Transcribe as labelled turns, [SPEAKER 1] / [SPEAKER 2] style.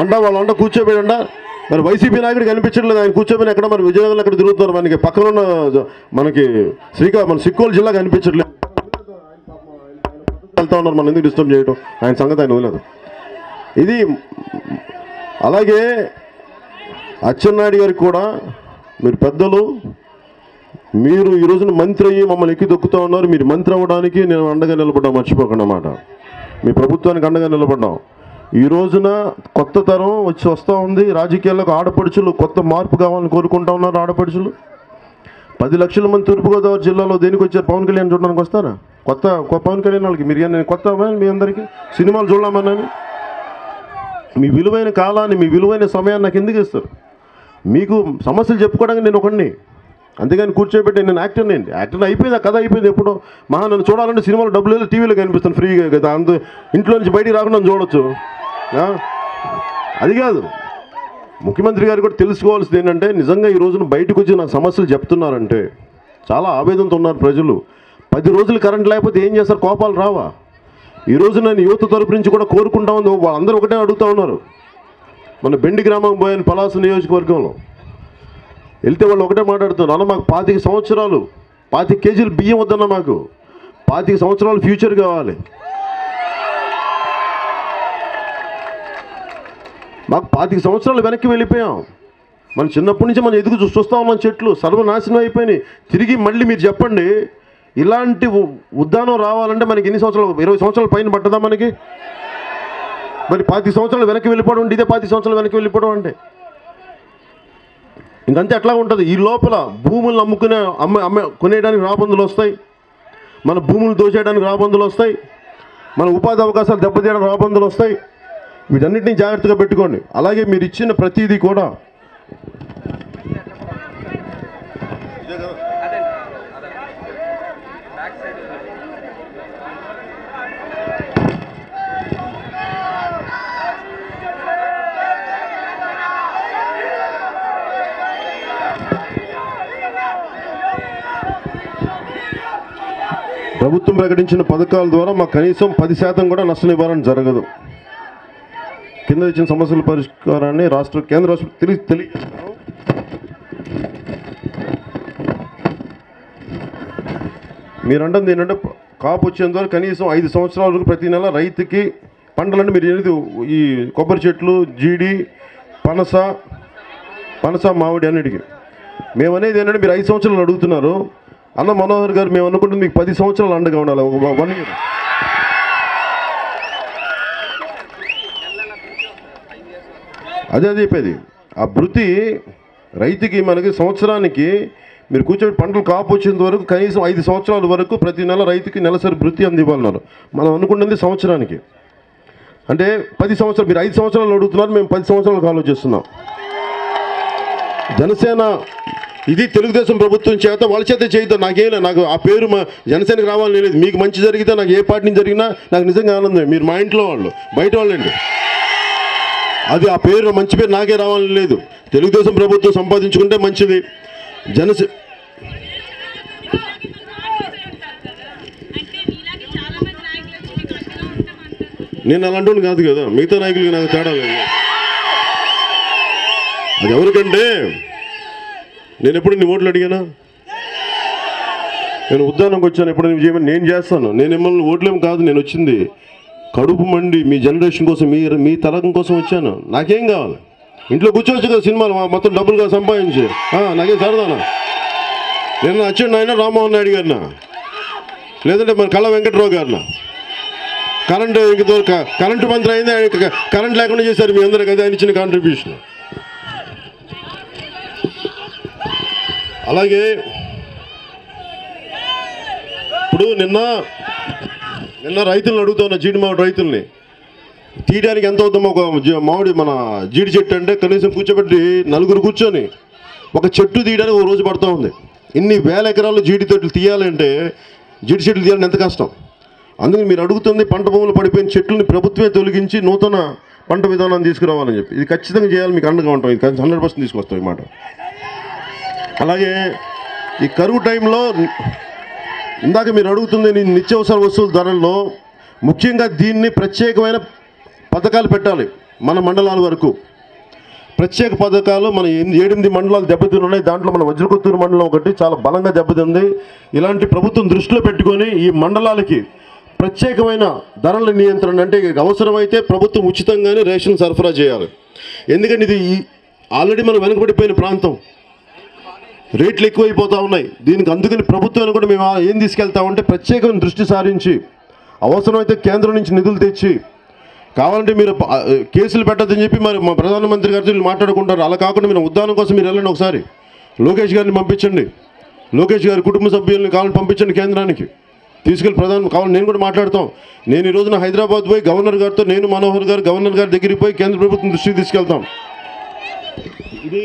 [SPEAKER 1] అంటా వాళ్ళు అంట కూర్చోబెట్టంట మరి వైసీపీ నాయకుడు కనిపించట్లేదు ఆయన కూర్చోబెని ఎక్కడ మరి విజయనగరం ఎక్కడ తిరుగుతున్నారు? మనకి పక్కన ఉన్న మనకి శ్రీకా మన సిక్కోలు జిల్లా కనిపించట్లేదు వెళ్తా ఉన్నారు. మనం ఎందుకు డిస్టర్బ్ చేయటం? ఆయన సంగతి ఆయన వదిలేదు. ఇది అలాగే అచ్చెన్నాయుడు గారికి కూడా మీరు పెద్దలు మీరు ఈ రోజున మంత్రి అయ్యి మమ్మల్ని ఎక్కి దొక్కుతూ ఉన్నారు. మీరు మంత్రి అవ్వడానికి నేను అండగా నిలబడ్డాం మర్చిపోకండి అన్నమాట. మీ ప్రభుత్వానికి అండగా నిలబడ్డాం. ఈ రోజున కొత్త తరం వచ్చి వస్తూ ఉంది. రాజకీయాలకు ఆడపడుచులు కొత్త మార్పు కావాలని కోరుకుంటా ఉన్నారు ఆడపడుచులు. పది లక్షల మంది తూర్పుగోదావరి జిల్లాలో దేనికి వచ్చారు? పవన్ కళ్యాణ్ చూడడానికి వస్తారా? కొత్త పవన్ కళ్యాణ్ వాళ్ళకి మీరు నేను కొత్త మీ అందరికీ? సినిమాలు చూడమన్నాను మీ విలువైన కాలాన్ని మీ విలువైన సమయాన్ని నాకు ఎందుకు ఇస్తారు? మీకు సమస్యలు చెప్పుకోవడానికి నేను ఒకడిని. అందుకని కూర్చోబెట్టి నేను యాక్టర్ నేను. యాక్టర్ అయిపోయింది ఆ కథ అయిపోయింది ఎప్పుడో. మహా నన్ను చూడాలంటే సినిమాలు డబ్బులు లేదు టీవీలో కనిపిస్తాను ఫ్రీగా కదా. అందు ఇంట్లో నుంచి బయటికి రాకుండా చూడొచ్చు. అది కాదు. ముఖ్యమంత్రి గారు కూడా తెలుసుకోవాల్సింది ఏంటంటే నిజంగా ఈ రోజున బయటకు వచ్చి నాకు సమస్యలు చెప్తున్నారంటే చాలా ఆవేదనతో ఉన్నారు ప్రజలు. పది రోజులు కరెంట్ లేకపోతే ఏం చేస్తారు? కోపాలు రావా? ఈ రోజు నేను యువత తరపు నుంచి కూడా కోరుకుంటా ఉంది. వాళ్ళందరూ ఒకటే అడుగుతూ ఉన్నారు. మన బెండి గ్రామం పోయిన పలాస నియోజకవర్గంలో వెళ్తే వాళ్ళు ఒకటే మాట్లాడుతున్నారు. అన్న మాకు పాతిక సంవత్సరాలు పాతిక కేజీలు బియ్యం వద్దన్న మాకు. పాతిక సంవత్సరాలు ఫ్యూచర్ కావాలి. మాకు పాతిక సంవత్సరాలు వెనక్కి వెళ్ళిపోయాం. మనం చిన్నప్పటి నుంచి మనం ఎదుగు చూ- మన ఉన్నాం చెట్లు. సర్వనాశనం అయిపోయినాయి. తిరిగి మళ్ళీ మీరు చెప్పండి ఇలాంటి ఉ- ఉద్దానం రావాలంటే మనకి ఎన్ని సంవత్సరాలు ఇరవై సంవత్సరాల పైన పట్టదా మనకి? మరి పాతిక సంవత్సరాలు వెనక్కి వెళ్ళిపోవడం ఇదే పాతిక సంవత్సరాలు వెనక్కి వెళ్ళిపోవడం అంటే. ఇంకంతే ఎట్లా ఉంటుంది? ఈ లోపల భూములను అమ్ముకునే అమ్మే అమ్మే కొనేయడానికి రాబందులు వస్తాయి. మన భూములు దోచేయడానికి రాబందులు వస్తాయి. మన ఉపాధి అవకాశాలు దెబ్బతీయడానికి రాబందులు వస్తాయి. వీటన్నిటిని జాగ్రత్తగా పెట్టుకోండి. అలాగే మీరు ఇచ్చిన ప్రతిదీ కూడా ప్రభుత్వం ప్రకటించిన పథకాల ద్వారా మాకు కనీసం పది శాతం కూడా నష్ట నివారణ జరగదు. కింద ఇచ్చిన సమస్యల పరిష్కారాన్ని రాష్ట్ర కేంద్ర రాష్ట్ర తెలియ తెలియజేస్తున్నాం మీరు అంటుంది ఏంటంటే కాపు వచ్చేంత వరకు కనీసం ఐదు సంవత్సరాల వరకు ప్రతి నెల రైతుకి పంటలంటే మీరు ఏది ఈ కొబ్బరి చెట్లు జీడి పనస పనస మామిడి అన్నిటికీ. మేము అనేది ఏంటంటే మీరు ఐదు సంవత్సరాలు అడుగుతున్నారు అన్న మనోహర్ గారు మేము అనుకుంటుంది మీకు పది సంవత్సరాలు అండగా ఉండాలి. ఒక వన్ ఇయర్ అదే చెప్పేది. ఆ భృతి రైతుకి మనకి సంవత్సరానికి మీరు కూర్చోబెట్టి పంటలు కాపు వచ్చేంత వరకు కనీసం ఐదు సంవత్సరాల వరకు ప్రతి నెల రైతుకి నెలసరి భృతి అందివ్వాలన్నారు. మనం అనుకుంటుంది సంవత్సరానికి. అంటే పది సంవత్సరాలు మీరు ఐదు సంవత్సరాలు అడుగుతున్నారు మేము పది సంవత్సరాలకు ఆలోచిస్తున్నాం. జనసేన ఇది తెలుగుదేశం ప్రభుత్వం చేత వాళ్ళ చేత చేయదు. నాకేం నాకు ఆ పేరు మా జనసేనకి రావాలని లేదు. మీకు మంచి జరిగితే నాకు ఏ పార్టీ నుంచి జరిగినా నాకు నిజంగా ఆనందం మీరు మా ఇంట్లో వాళ్ళు బయట వాళ్ళండి అది ఆ పేరు మంచి పేరు నాకే రావాలని లేదు. తెలుగుదేశం ప్రభుత్వం సంపాదించుకుంటే మంచిది. జనసే
[SPEAKER 2] నేను అలా చాలా
[SPEAKER 1] నేను అలాంటి కాదు కదా. మిగతా నాయకులకి నాకు తేడా లేదు. అది ఎవరికంటే నేను ఎప్పుడు నీ ఓట్లు అడిగానా? నేను ఉద్దానంకి వచ్చాను ఎప్పుడు నేను చేయమని నేను చేస్తాను. నేను మిమ్మల్ని ఓట్లేం కాదు నేను వచ్చింది. కడుపు మండి మీ జనరేషన్ కోసం మీ మీ తలకం కోసం వచ్చాను. నాకేం కావాలి? ఇంట్లో కూర్చోవచ్చు కదా సినిమాలు మొత్తం మొత్తం డబ్బులుగా సంపాదించి. నాకేం సరదానా? నేను వచ్చాడు ఆయన రామ్మోహన్ నాయుడు గారినా? లేదంటే మన కళ్ళ వెంకట్రావు గారినా? కరెంట్ ఇంక కరెంటు మంత్రి అయింది ఆయన కరెంట్ లేకుండా చేశారు మీ అందరికి అది ఆయన ఇచ్చిన కాంట్రిబ్యూషన్ అలాగే ఇప్పుడు నిన్న నిన్న రైతులను అడుగుతున్న జీడి మామిడి రైతుల్ని తీయడానికి ఎంత అవుతామో ఒక జీ- మామిడి మన జీడి చెట్టు అంటే కనీసం కూర్చోబెట్టి నలుగురు కూర్చొని ఒక చెట్టు తీయడానికి ఒక రోజు పడుతూ ఉంది. ఇన్ని వేల ఎకరాలు జీడి తోటలు తీయాలంటే జీడి చెట్లు తీయాలని ఎంత కష్టం? అందుకని మీరు అడుగుతుంది పంట భూములు పడిపోయిన చెట్లని ప్రభుత్వమే తొలగించి నూతన పంట విధానాన్ని తీసుకురావాలని చెప్పి. ఇది ఖచ్చితంగా చేయాలి మీకు అండగా ఉంటాం. ఇది హండ్రెడ్ పర్సెంట్ తీసుకొస్తాం ఈ మాట. అలాగే ఈ కరువు టైంలో ఇందాక మీరు అడుగుతుంది నీ నిత్యావసర వస్తువుల ధరల్లో ముఖ్యంగా దీన్ని ప్రత్యేకమైన పథకాలు పెట్టాలి మన మండలాల వరకు. ప్రత్యేక పథకాలు మన ఎనిమిది ఏడెనిమిది మండలాలు దెబ్బతిని ఉన్నాయి దాంట్లో మన వజ్రకొత్తూరు మండలం ఒకటి చాలా బలంగా దెబ్బతింది. ఇలాంటి ప్రభుత్వం దృష్టిలో పెట్టుకొని ఈ మండలాలకి ప్రత్యేకమైన ధరల నియంత్రణ అంటే అవసరమైతే ప్రభుత్వం ఉచితంగానే రేషన్ సరఫరా చేయాలి. ఎందుకంటే ఇది ఈ- ఆల్రెడీ మనం వెనుకబడిపోయిన ప్రాంతం. రేట్లు ఎక్కువైపోతూ ఉన్నాయి. దీనికి అందుకని ప్రభుత్వాన్ని కూడా మేము ఏం తీసుకెళ్తామంటే ప్రత్యేకమైన దృష్టి సారించి అవసరమైతే కేంద్రం నుంచి నిధులు తెచ్చి కావాలంటే మీరు కేసులు పెట్టద్దని చెప్పి మరి మా ప్రధానమంత్రి గారితో మాట్లాడుకుంటారు. అలా కాకుండా మీరు ఉద్దానం కోసం మీరు వెళ్ళండి ఒకసారి. లోకేష్ గారిని పంపించండి. లోకేష్ గారి కుటుంబ సభ్యుల్ని కావాలని పంపించండి కేంద్రానికి. తీసుకెళ్ళి ప్రధాని కావాలి నేను కూడా మాట్లాడతాం. నేను ఈ రోజున హైదరాబాద్ పోయి గవర్నర్ గారితో నేను మనోహర్ గారు గవర్నర్ గారి దగ్గరికి పోయి కేంద్ర ప్రభుత్వం దృష్టికి తీసుకెళ్తాం. ఇది